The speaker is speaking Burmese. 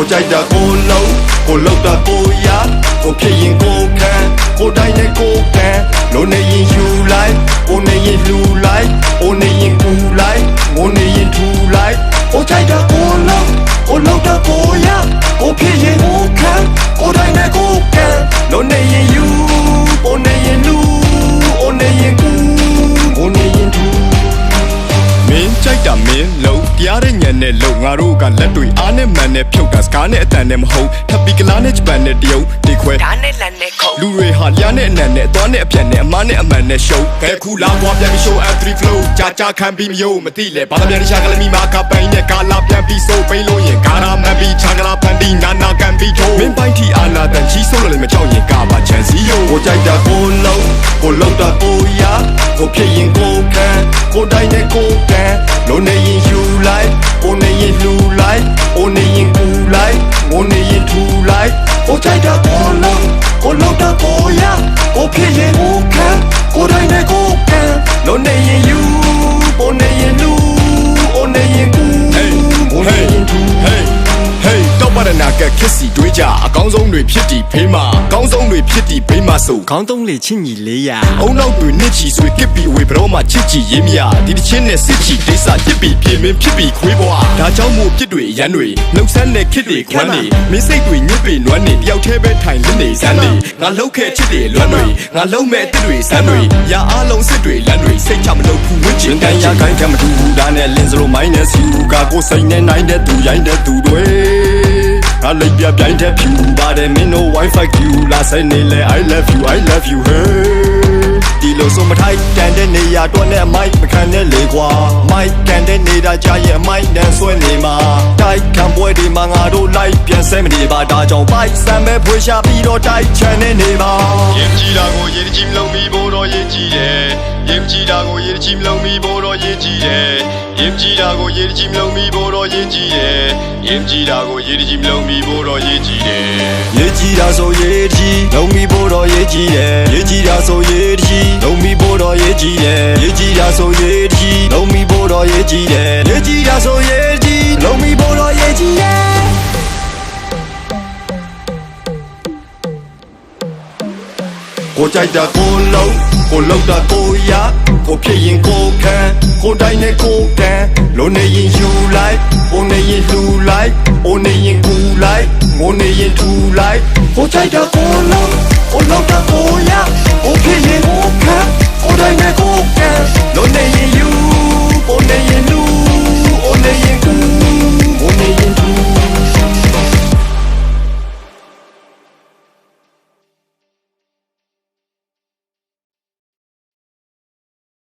ကိုကြိုက်တာကိုလုံးကိုလောက်တာကိုရကိုဖြစ်ရင်ကိုခံကိုတိုင်းနဲ့ကိုခံလုံးနေရင်ယူလိုက်ကိုနေရင်လှူလိုက်အိုနေရင်ကူလိုက်ငိုနေရင်ထူ တရားတဲ့ညံနဲ့လုံးငါတို့ကလက်တွေအားနဲ့မှန်နဲ့ဖြုတ်တာစကားနဲ့အတန်နဲ့မဟုတ်ထပ်ပြီးကလားနဲ့ဂျပန်နဲ့တရုတ်ဒီခွဲဒါနဲ့လန်နဲ့ခုံလူတွေဟာလျားနဲ့အနံနဲ့အသွားနဲ့အပြက်နဲ့အမားနဲ့အမှန်နဲ့ရှုံးခဲခုလာကွာပြန်ပြီး show F3 flow ကြာကြာခံပြီးမယုံမသိလေဘာသာပြန်ရှာကလမီမာကပိုင်နဲ့ကာလာပြန်ပြီးဆိုပိန်လို့ရင်ကာရာမန်ပြီးချာကလာပန်ပြီးနာနာကန်ပြီးထိုးမင်းပိုင်းထီအာနာတန်ချီဆိုးလို့လည်းမကြောက်ရင်ကာပါချန်စီယိုကိုကြိုက်တာကိုလုံးကိုလုံးတာကိုရကိုဖြစ်ရင်ကိုခံကိုတိုင်းနဲ့ကိုကန်လုံးနေရင် ဖြစ်ရင်ကိုခံကိုတိုင်းနဲ့ကိုကန်လုံးနေရင်ယူကိုနေရင်လှူအိုနေရင်ကူ Hey ကိုနေရင်ထူ Hey Hey တော့ပါရနာကခစ်စီတွေးကြအကောင်းဆုံးတွေဖြစ်တီဖေးမှာအကောင်းဆုံးတွေဖြစ်တီဖေး မှာဆိုခေါင်းသုံးလေချင်းညီလေးရအုံနောက်တွေနစ်ချီဆွေကစ်ပြီးဝေဘရောမှာချစ်ချီရေးမြဒီတစ်ချင်းနဲ့စစ်ချီဒိစာတစ်ပြီးပြေမင်းဖြစ်ပြီးခွေးဘွားဒါကြောင့်မို့ပြစ်တွေရန်တွေလှုပ်ဆန်းတဲ့ခစ်တွေခွမ်းတွေမင်းစိတ်တွေညစ်ပေနွမ်းနေတယောက်တည်းပဲထိုင်လစ်နေစမ်းနေငါလှုပ်ခဲ့ချစ်တွေလွမ်းတွေငါလှုပ်မဲ့အစ်တွေစမ်းတွေရာအားလုံးစစ်တွေလမ်းတွေစိတ်ချမလို့ဖူဝစ်ချင်ကန်ရခိုင်းတယ်မတူဘူးဒါနဲ့လင်းစလိုမိုင်းနဲ့စီဦးကကိုစိတ်နဲ့နိုင်တဲ့သူရိုင်းတဲ့သူတွေငါ လိပ်ပြပြိုင်တဲ့ဖြူပါတယ်မင်းတို့ wifi q လာဆိုင်နေလေ i love you i love you hey ဒီလိုဆိုမထိုက်တန်တဲ့နေရာတော့နဲ့မိုက်မခံနဲ့လေကွာမိုက်ကန်တဲ့နေတာကြာရဲ့မိုက်နဲ့ဆွဲနေမှာတိုက်ခံပွဲဒီမှာငါတို့လိုက်ပြန်ဆဲမနေပါဒါကြောင့်ပိုက်ဆံပဲဖွေရှာပြီးတော့တိုက်ချန်နေနေပါရင်ကြည်တာကိုရင်ကြည်မလုံးပြီးဖို့တော့ရင်ကြည်တယ်ရင်ကြည်တာကိုရင်ကြည်မလုံးပြီးဖို့တော့ရင်ကြည်တယ် ရင်ကြည်တာကိုရင်ကြည်မလုံးပြီးဖို့တော့ရင်ကြည်တယ်ရင်ကြည်တာကိုရင်ကြည်မလုံးပြီးဖို့တော့ရင်ကြည်တယ်ရင်ကြည်တာဆိုရင်ကြည်လုံးပြီးဖို့တော့ရင်ကြည်တယ်ရင်ကြည်တာဆိုရင်ကြည်လုံးပြီးဖို့တော့ရင်ကြည်တယ်ရင်ကြည်တာဆိုရင်ကြည်လုံးပြီးဖို့တော့ရင်ကြည်တယ်ရင်ကြည်တာဆိုရ ကိုကြိုက်တာကိုလုံးကိုလောက်တာကိုရကိုဖြစ်ရင်ကိုခံကိုတိုင်းနဲ့ကိုတန်လုံးနေရင်ယူလိုက်ဘုံနေရင်လှူလိုက်ဘုံနေရင်ကူလိုက်ငိုနေရင်ထူလိုက်ကိုကြိုက်တာကိုလုံးကိုလောက်တာကိုရကိုဖြစ်ရင်ကိုခံကိုတိုင်းနဲ့